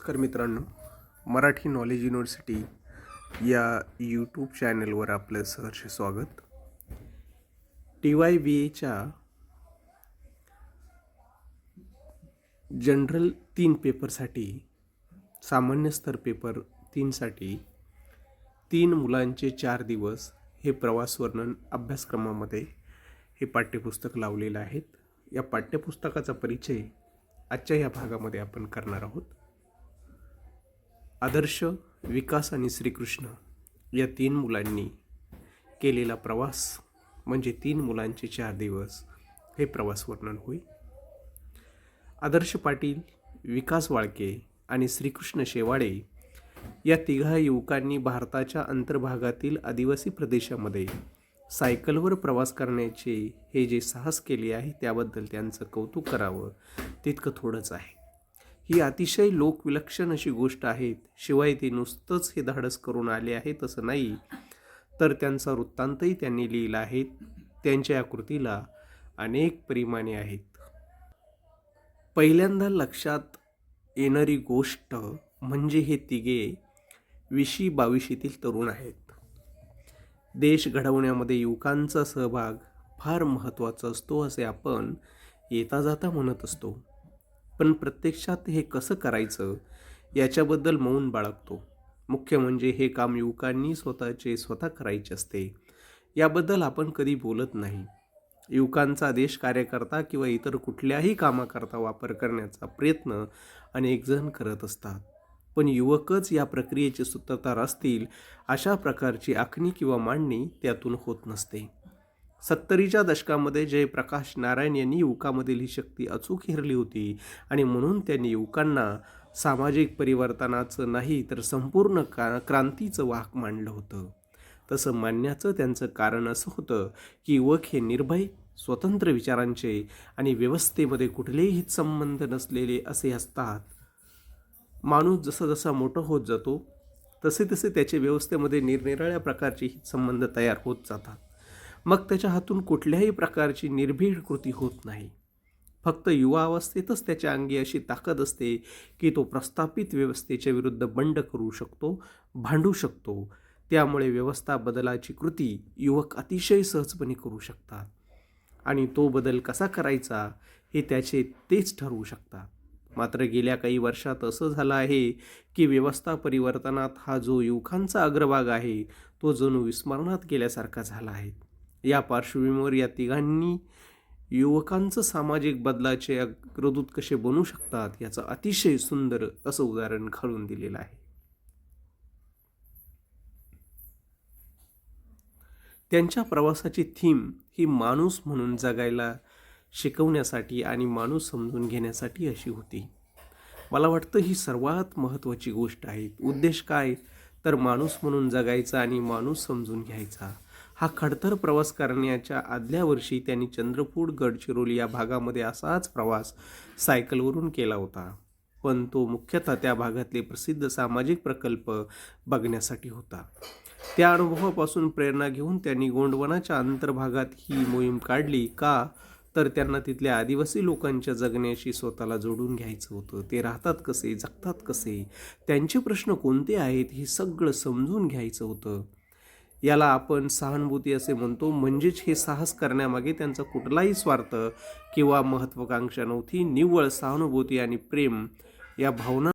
नमस्कार मित्रांनो Marathi knowledge university या यूट्यूब चॅनलवर आपलं सहर्ष स्वागत. टी वाय बी एच्या जनरल तीन पेपरसाठी सामान्य स्तर पेपर तीनसाठी तीन मुलांचे चार दिवस हे प्रवास वर्णन अभ्यासक्रमामध्ये हे पाठ्यपुस्तक लावलेलं आहेत. या पाठ्यपुस्तकाचा परिचय आजच्या या भागामध्ये आपण करणार आहोत. आदर्श विकास आणि श्रीकृष्ण या तीन मुलांनी केलेला प्रवास म्हणजे तीन मुलांचे चार दिवस हे प्रवास वर्णन होय आदर्श पाटील विकास वाळके आणि श्रीकृष्ण शेवाळे या तिघा युवकांनी भारताच्या अंतर्भागातील आदिवासी प्रदेशामध्ये सायकलवर प्रवास करण्याचे हे जे साहस केले आहे त्याबद्दल त्यांचं कौतुक करावं तितकं थोडंच आहे. ही अतिशय लोकविलक्षण अशी गोष्ट आहे. शिवाय ते नुसतंच हे धाडस करून आले आहे तसं नाही. तर त्यांचा वृत्तांतही त्यांनी लिहिला आहे. त्यांच्या या कृतीला अनेक परिमाणे आहेत. पहिल्यांदा लक्षात येणारी गोष्ट म्हणजे हे तिघे विशी बावीशीतील तरुण आहेत. देश घडवण्यामध्ये युवकांचा सहभाग फार महत्त्वाचा असतो असे आपण येता जाता म्हणत असतो. पण प्रत्यक्षात हे कसं करायचं याच्याबद्दल मौन बाळगतो. मुख्य म्हणजे हे काम युवकांनी स्वतःचे स्वतः करायचे असते. याबद्दल आपण कधी बोलत नाही. युवकांचा देश कार्यकर्ता किंवा इतर कुठल्याही कामाकरता वापर करण्याचा प्रयत्न अनेकजण करत असतात. पण युवकच या प्रक्रियेचे सूत्रधार असतील अशा प्रकारची आखणी किंवा मांडणी त्यातून होत नसते. सत्तरीच्या दशकामध्ये जयप्रकाश नारायण यांनी युवकामधील ही शक्ती अचूक हेरली होती आणि म्हणून त्यांनी युवकांना सामाजिक परिवर्तनाचं नाही तर संपूर्ण का क्रांतीचं वाहक मांडलं होतं. तसं मानण्याचं त्यांचं कारण असं होतं की युवक हे निर्भय स्वतंत्र विचारांचे आणि व्यवस्थेमध्ये कुठलेही संबंध नसलेले असे असतात. माणूस जसा जसा मोठं होत जातो तसे तसे त्याचे व्यवस्थेमध्ये निरनिराळ्या प्रकारचे संबंध तयार होत जातात. मग त्याच्या हातून कुठल्याही प्रकारची निर्भीड कृती होत नाही. फक्त युवा अवस्थेतच त्याच्या अंगी अशी ताकद असते की तो प्रस्थापित व्यवस्थेच्या विरुद्ध बंड करू शकतो भांडू शकतो. त्यामुळे व्यवस्था बदलाची कृती युवक अतिशय सहजपणे करू शकतात. आणि तो बदल कसा करायचा हे त्याचे तेच ठरवू शकतात. मात्र गेल्या काही वर्षात असं झालं आहे की व्यवस्था परिवर्तनात हा जो युवकांचा अग्रभाग आहे तो जणू विस्मरणात गेल्यासारखा झाला आहे. या पार्श्वभूमीवर या तिघांनी युवकांचं सामाजिक बदलाचे अग्रदूत कसे बनू शकतात याचं अतिशय सुंदर असं उदाहरण घालून दिलेलं आहे. त्यांच्या प्रवासाची थीम ही माणूस म्हणून जगायला शिकवण्यासाठी आणि माणूस समजून घेण्यासाठी अशी होती. मला वाटतं ही सर्वात महत्त्वाची गोष्ट आहे. उद्देश काय? तर माणूस म्हणून जगायचा आणि माणूस समजून घ्यायचा. हा खडतर प्रवास करण्याच्या आदल्या वर्षी त्यांनी चंद्रपूर गडचिरोली या भागामध्ये असाच प्रवास सायकलवरून केला होता. पण तो मुख्यतः त्या भागातले प्रसिद्ध सामाजिक प्रकल्प बघण्यासाठी होता. त्या अनुभवापासून प्रेरणा घेऊन त्यांनी गोंडवनाच्या अंतर्भागात ही मोहीम काढली का? तर त्यांना तिथल्या आदिवासी लोकांच्या जगण्याशी स्वतःला जोडून घ्यायचं होतं. ते राहतात कसे? जगतात कसे? त्यांचे प्रश्न कोणते आहेत? हे सगळं समजून घ्यायचं होतं. याला आपण सहानुभूती असे म्हणतो. म्हणजेच हे साहस करण्यामागे त्यांचा कुठलाही स्वार्थ किंवा महत्त्वाकांक्षा नव्हती. निव्वळ सहानुभूती आणि प्रेम या भावना